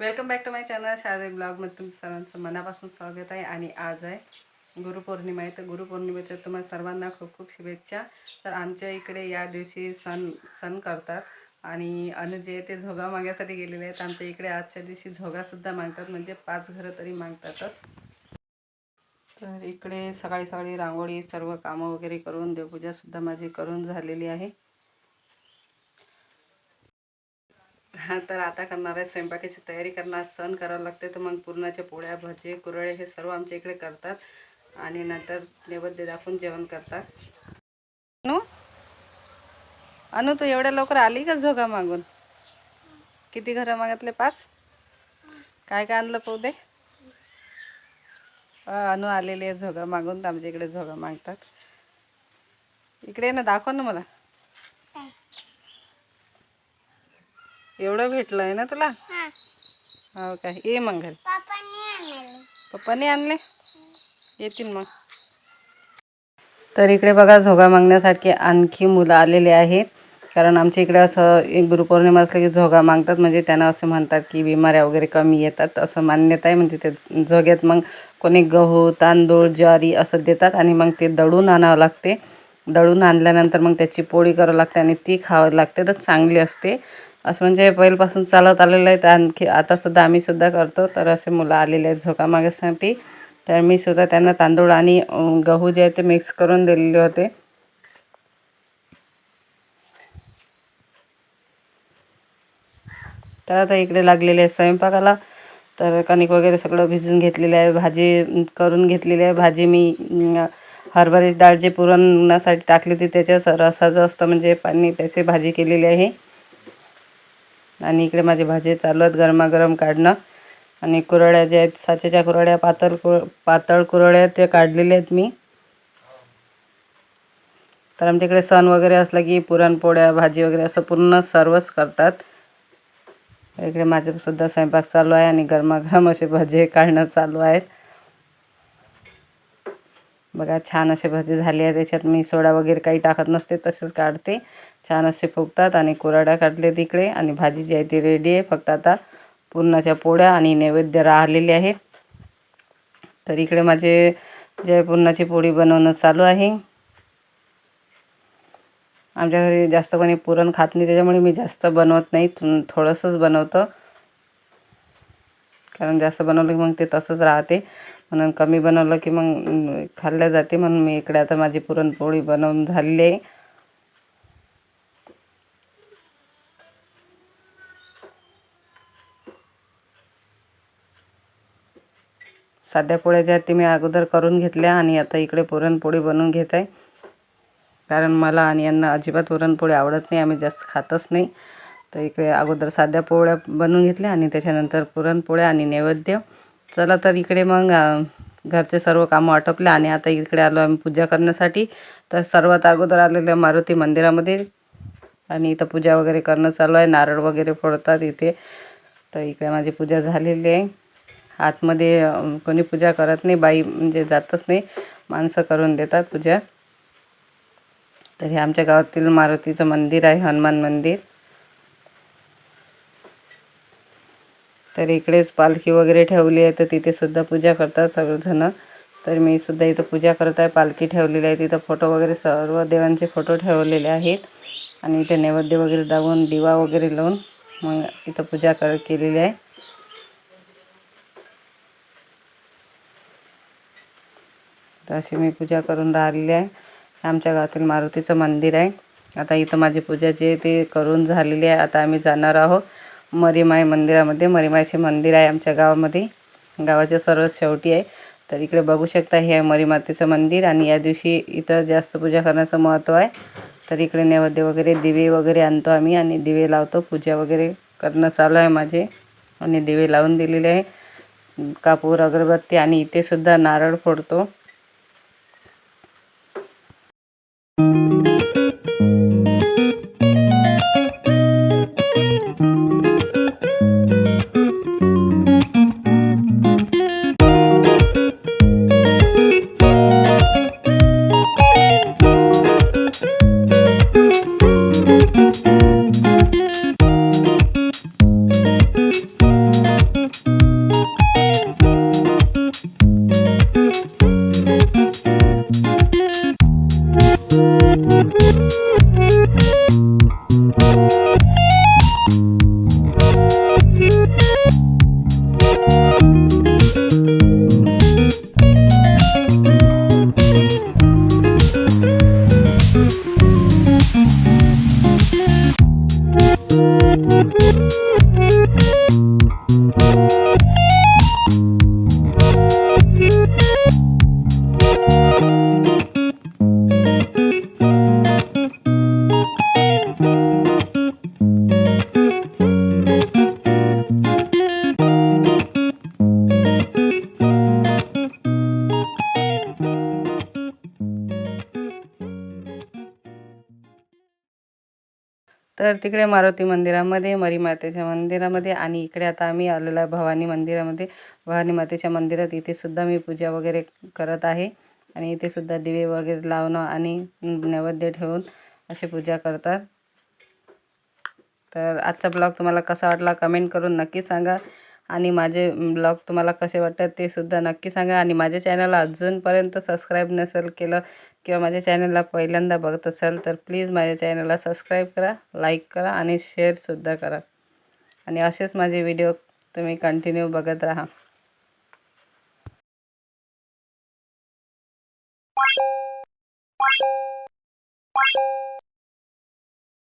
Welcome back to my channel Sharade ब्लॉगमध्ये तुमचं सर्वांचं मनापासून स्वागत आहे आणि आज आहे गुरुपौर्णिमा आहे. तर गुरुपौर्णिमेच्या तुम्हाला सर्वांना खूप खूप शुभेच्छा. तर आमच्या इकडे या दिवशी सण सण करतात आणि अनुजे ते झोगा मागण्यासाठी गेलेले आहेत. आमच्या इकडे आजच्या दिवशी झोगासुद्धा मागतात म्हणजे पाच घरं तरी मागतातच. तर इकडे सकाळी सकाळी रांगोळी सर्व कामं वगैरे करून देवपूजासुद्धा माझी करून झालेली आहे हा तर आता करणार आहे स्वयंपाकाची तयारी. करणार सण करावं लागते तर मग पुरणाच्या पोळ्या भजे कुरळे हे सर्व आमच्या इकडे करतात. आणि नंतर नैवेद्य दाखवून जेवण करतात. अनु? अनु तू एवढ्या लवकर आली का झोगा मागून? किती घरं मागितले? पाच? काय काय आणलं पाहू दे. अनु आलेली आहे झोगा मागून तर आमच्या इकडे झोगा मागतात. इकडे ना दाखव ना मला. एवढं भेटलं आहे ना तुला? हो. काय ये मग घरी. पप्पाने आणले? येतील मग. तर इकडे बघा झोगा मागण्यासाठी आणखी मुलं आलेले आहेत. कारण आमच्या इकडे असं एक गुरुपौर्णिमा असलं की झोगा मागतात. म्हणजे त्यांना असं म्हणतात की बिमाऱ्या वगैरे कमी येतात. असं मान्यता आहे. म्हणजे ते झोग्यात मग कोणी गहू तांदूळ ज्वारी असं देतात. आणि मग ते दळून आणावं लागते. दळून आणल्यानंतर मग त्याची पोळी करावं लागते आणि ती खावं लागते. तर चांगली असते. असं म्हणजे पहिल्यापासून चालत आलेलं आहे तर आणखी आतासुद्धा आम्हीसुद्धा करतो. तर असे मुलं आलेले आहेत झोका मागण्यासाठी तर मी सुद्धा त्यांना तांदूळ आणि गहू जे आहे ते मिक्स करून दिलेले होते. तर आता इकडे लागलेले आहे स्वयंपाकाला. तर कणिक वगैरे सगळं भिजून घेतलेलं आहे भाजी करून घेतलेली आहे. भाजी मी अं, हरभऱ्याची डाळ जे पुरणासाठी टाकली ती त्याच्या रसा रसाचं असतं म्हणजे पाणी त्याची भाजी केलेली आहे. आणि इकडे माझी भाजी चालू आहेत गरमागरम काढणं. आणि कुरड्या ज्या आहेत साचेच्या कुरड्या पातळ कुर पातळ कुरड्या ते काढलेल्या आहेत मी. तर आमच्या इकडे सण वगैरे असला की पुरणपोळ्या भाजी वगैरे असं पूर्ण सर्वच करतात. इकडे माझेसुद्धा स्वयंपाक चालू आहे आणि गरमागरम असे भजे काढणं चालू आहेत. बघा छान असे भजे झाले आहे. त्याच्यात मी सोडा वगैरे काही टाकत नसते तसेच काढते. छान असे फुगतात आणि कुराड्या काढले तिकडे. आणि भाजी जी आहे ती रेडी आहे. फक्त आता पुरणाच्या पोळ्या आणि नैवेद्य राहिलेले आहे. तर इकडे माझे जे पुरणाची पोळी बनवणं चालू आहे. आमच्या घरी जास्त कोणी पुरण खात नाही. त्याच्यामुळे मी जास्त बनवत नाही. थोडंसंच बनवतं. कारण जास्त बनवलं की मग ते तसंच राहते. म्हणून कमी बनवलं की मग अं, खाल्ल्या जाते. म्हणून मी इकडे आता माझी पुरणपोळी बनवून झालेली आहे. साध्या पोळ्या ज्या आहेत ते मी अगोदर करून घेतल्या आणि आता इकडे पुरणपोळी बनवून घेत आहे. कारण मला आणि यांना अजिबात पुरणपोळी आवडत नाही आम्ही जास्त खातच नाही. तर इकडे अगोदर साध्या पोळ्या बनवून घेतल्या आणि त्याच्यानंतर पुरणपोळ्या आणि नैवेद्य. चला तर इकडे मग घरचे सर्व कामं आटोपले आणि आता इकडे आलो आम्ही पूजा करण्यासाठी. तर सर्वात अगोदर आलेलं मारुती मंदिरामध्ये आणि इथं पूजा वगैरे करणं चालू आहे. नारळ वगैरे फोडतात इथे. तर इकडे माझी पूजा झालेली आहे. आतमध्ये कोणी पूजा करत नाही बाई म्हणजे जातच नाही माणसं करून देतात पूजा. तर हे आमच्या गावातील मारुतीचं मंदिर आहे हनुमान मंदिर. तर इकडेच पालखी वगैरे ठेवली आहे तर तिथेसुद्धा पूजा करतात सगळेजण तर मी सुद्धा इथं पूजा करत आहे पालखी ठेवलेली आहे तिथं फोटो वगैरे सर्व देवांचे फोटो ठेवलेले आहेत. आणि इथे नैवेद्य वगैरे दाबून दिवा वगैरे लावून मग इथं पूजा कर केलेली आहे. तर अशी मी पूजा करून राहिलेली आहे. आमच्या गावातील मारुतीचं मंदिर आहे. आता इथं माझी पूजा जी आहे ती करून झालेली आहे. आता आम्ही जाणार आहोत मरीमाई मंदिरामध्ये. मरीमाईचे मंदिर आहे आमच्या गावामध्ये. गावाच्या सर्व शेवटी आहे. तर इकडे बघू शकता हे आहे मरीमातेचं मंदिर आणि या दिवशी इथं जास्त पूजा करण्याचं महत्त्व आहे. तर इकडे नैवेद्य वगैरे दिवे वगैरे आणतो आम्ही आणि दिवे लावतो. पूजा वगैरे करणं चालू आहे माझे. आणि दिवे लावून दिलेले आहे. कापूर अगरबत्ती आणि इथे सुद्धा नारळ फोडतो. तर तिकडे मारुती मंदिरामध्ये मरी मातेच्या मंदिरामध्ये आणि इकडे आता आम्ही आलेलो आहे भवानी मंदिरामध्ये. भवानी मातेच्या मंदिरात इथे सुद्धा मी पूजा वगैरे करत आहे आणि इथे सुद्धा दिवे वगैरे लावणं आणि नैवेद्य ठेवून अशी पूजा करतात. तर आजचा ब्लॉग तुम्हाला कसा वाटला कमेंट करून नक्की सांगा. आणि माझे ब्लॉग तुम्हाला कसे वाटतात ते सुद्धा नक्की सांगा. आणि माझ्या चॅनलला अजूनपर्यंत सबस्क्राईब नसेल केलं किंवा माझ्या चॅनलला पहिल्यांदा बघत असाल तर प्लीज माझ्या चॅनलला सबस्क्राईब करा लाईक करा आणि शेअरसुद्धा करा. आणि असेच माझे व्हिडिओ तुम्ही कंटिन्यू बघत राहा.